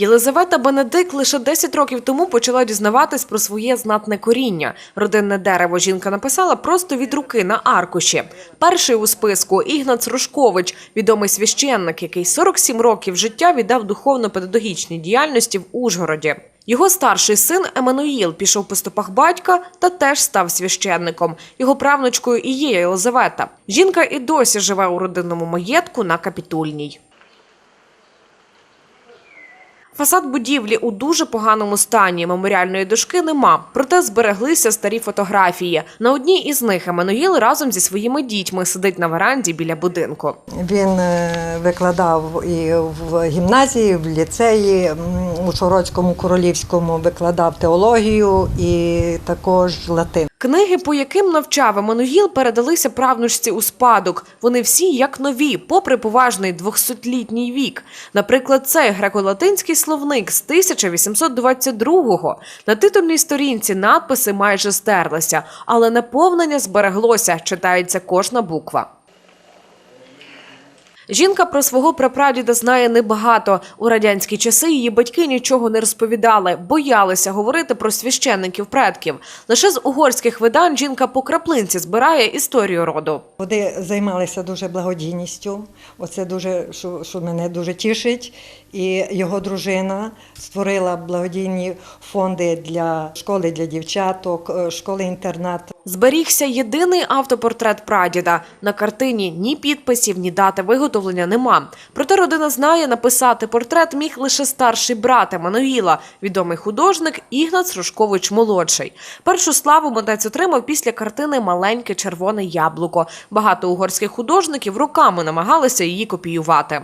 Єлизавета Бенедик лише 10 років тому почала дізнаватись про своє знатне коріння. Родинне дерево жінка написала просто від руки на аркуші. Перший у списку Ігнац Рожкович, відомий священник, який 47 років життя віддав духовно-педагогічній діяльності в Ужгороді. Його старший син Еммануїл пішов по стопах батька та теж став священником. Його правнучкою і є Єлизавета. Жінка і досі живе у родинному маєтку на Капітульній. Фасад будівлі у дуже поганому стані. Меморіальної дошки нема, проте збереглися старі фотографії. На одній із них Еммануїл разом зі своїми дітьми сидить на веранді біля будинку. Він е, викладав і в гімназії, в ліцеї, у Шородському королівському викладав теологію і також латин. Книги, по яким навчав Еммануїл, передалися правнучці у спадок. Вони всі як нові, попри поважний 200-літній вік. Наприклад, цей греко-латинський словник з 1822-го. На титульній сторінці надписи майже стерлися, але наповнення збереглося, читається кожна буква. Жінка про свого прапрадіда знає небагато. У радянські часи її батьки нічого не розповідали, боялися говорити про священників предків. Лише з угорських видань жінка по краплинці збирає історію роду. Вони займалися дуже благодійністю. Оце дуже що, що мене дуже тішить. І його дружина створила благодійні фонди для школи для дівчаток, е, школи-інтернат. Зберігся єдиний автопортрет прадіда. На картині ні підписів, ні дати виготовлення нема. Проте родина знає, написати портрет міг лише старший брат Еммануїла, відомий художник Ігнац Рожкович молодший. Першу славу митець отримав після картини Маленьке червоне яблуко. Багато угорських художників роками намагалися її копіювати.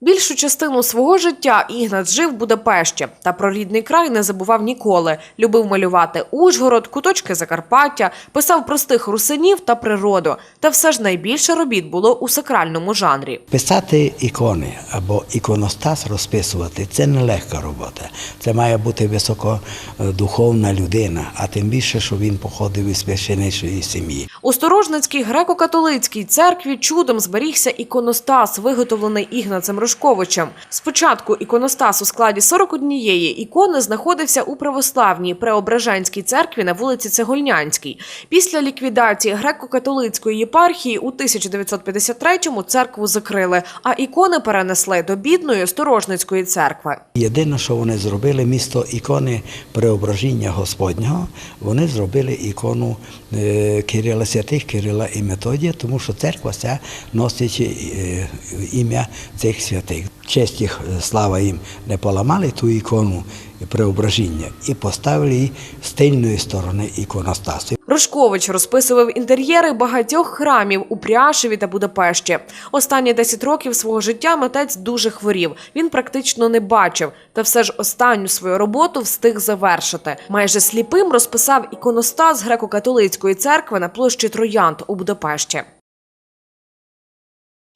Більшу частину свого життя Ігнац жив в Будапешті та про рідний край не забував ніколи. Любив малювати Ужгород, куточки Закарпаття, писав простих русинів та природу. Та все ж найбільше робіт було у сакральному жанрі. Писати ікони або іконостас розписувати це не легка робота. Це має бути високодуховна людина, а тим більше, що він походив із священичої сім'ї. У Сторожницькій греко-католицькій церкві чудом зберігся іконостас, виготовлений Ігнацем Рожковичем. Спочатку іконостас у складі 41 ікони знаходився у православній преображенській церкві на вулиці Цегольнянській. Після ліквідації греко-католицької єпархії у 1953-му церкву закрили, а ікони перенесли до бідної Сторожницької церкви. Єдине, що вони зробили, місто ікони преображення Господнього, вони зробили ікону е, Кирила святих Кирила і Методія, тому що церква ця носить е, ім'я цих святих. Честь їх, е, слава їм, не поламали ту ікону преображення і поставили її з тильної сторони іконостасу. Рожкович розписував інтер'єри багатьох храмів у Пряшеві та Будапешті. Останні 10 років свого життя митець дуже хворів. Він практично не бачив, та все ж останню свою роботу встиг завершити. Майже сліпим розписав іконостас греко-католицької церкви на площі Троянд у Будапешті.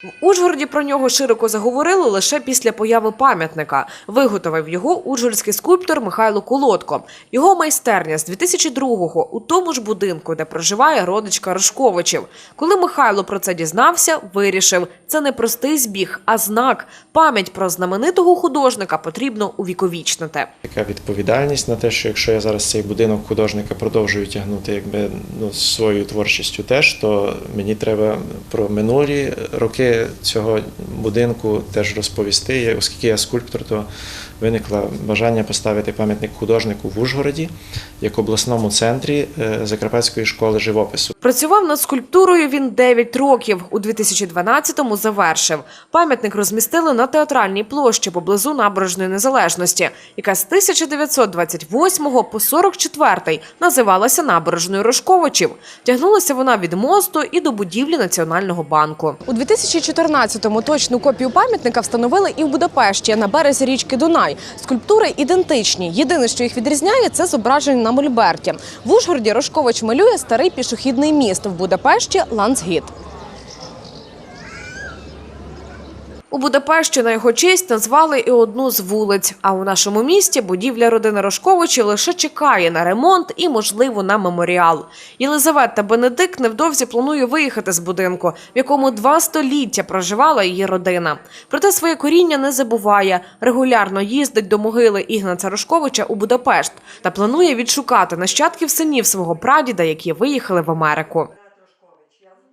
В Ужгороді про нього широко заговорили лише після появи пам'ятника. Виготовив його ужгородський скульптор Михайло Колодко. Його майстерня з 2002-го у тому ж будинку, де проживає родичка Рожковичів. Коли Михайло про це дізнався, вирішив – це не простий збіг, а знак. Пам'ять про знаменитого художника потрібно увіковічнити. Така відповідальність на те, що якщо я зараз цей будинок художника продовжую тягнути якби ну своєю творчістю теж, то мені треба про минулі роки цього будинку теж розповісти. Оскільки я скульптор, то виникло бажання поставити пам'ятник художнику в Ужгороді як обласному центрі е, Закарпатської школи живопису. Працював над скульптурою він 9 років. У 2012-му завершив. Пам'ятник розмістили на театральній площі поблизу набережної незалежності, яка з 1928 по 44 називалася набережною Рожковичів. Тягнулася вона від мосту і до будівлі Національного банку. У 2014-му точну копію пам'ятника встановили і в Будапешті на березі річки Дунай. Скульптури ідентичні. Єдине, що їх відрізняє, це зображення на мольберті. В Ужгороді Рожкович малює старий пішохідний міст в Будапешті Лансгіт. У Будапешті на його честь назвали і одну з вулиць. А у нашому місті будівля родини Рожковичі лише чекає на ремонт і, можливо, на меморіал. Єлизавета Бенедикт невдовзі планує виїхати з будинку, в якому два століття проживала її родина. Проте своє коріння не забуває. Регулярно їздить до могили Ігнаця Рожковича у Будапешт та планує відшукати нащадків синів свого прадіда, які виїхали в Америку.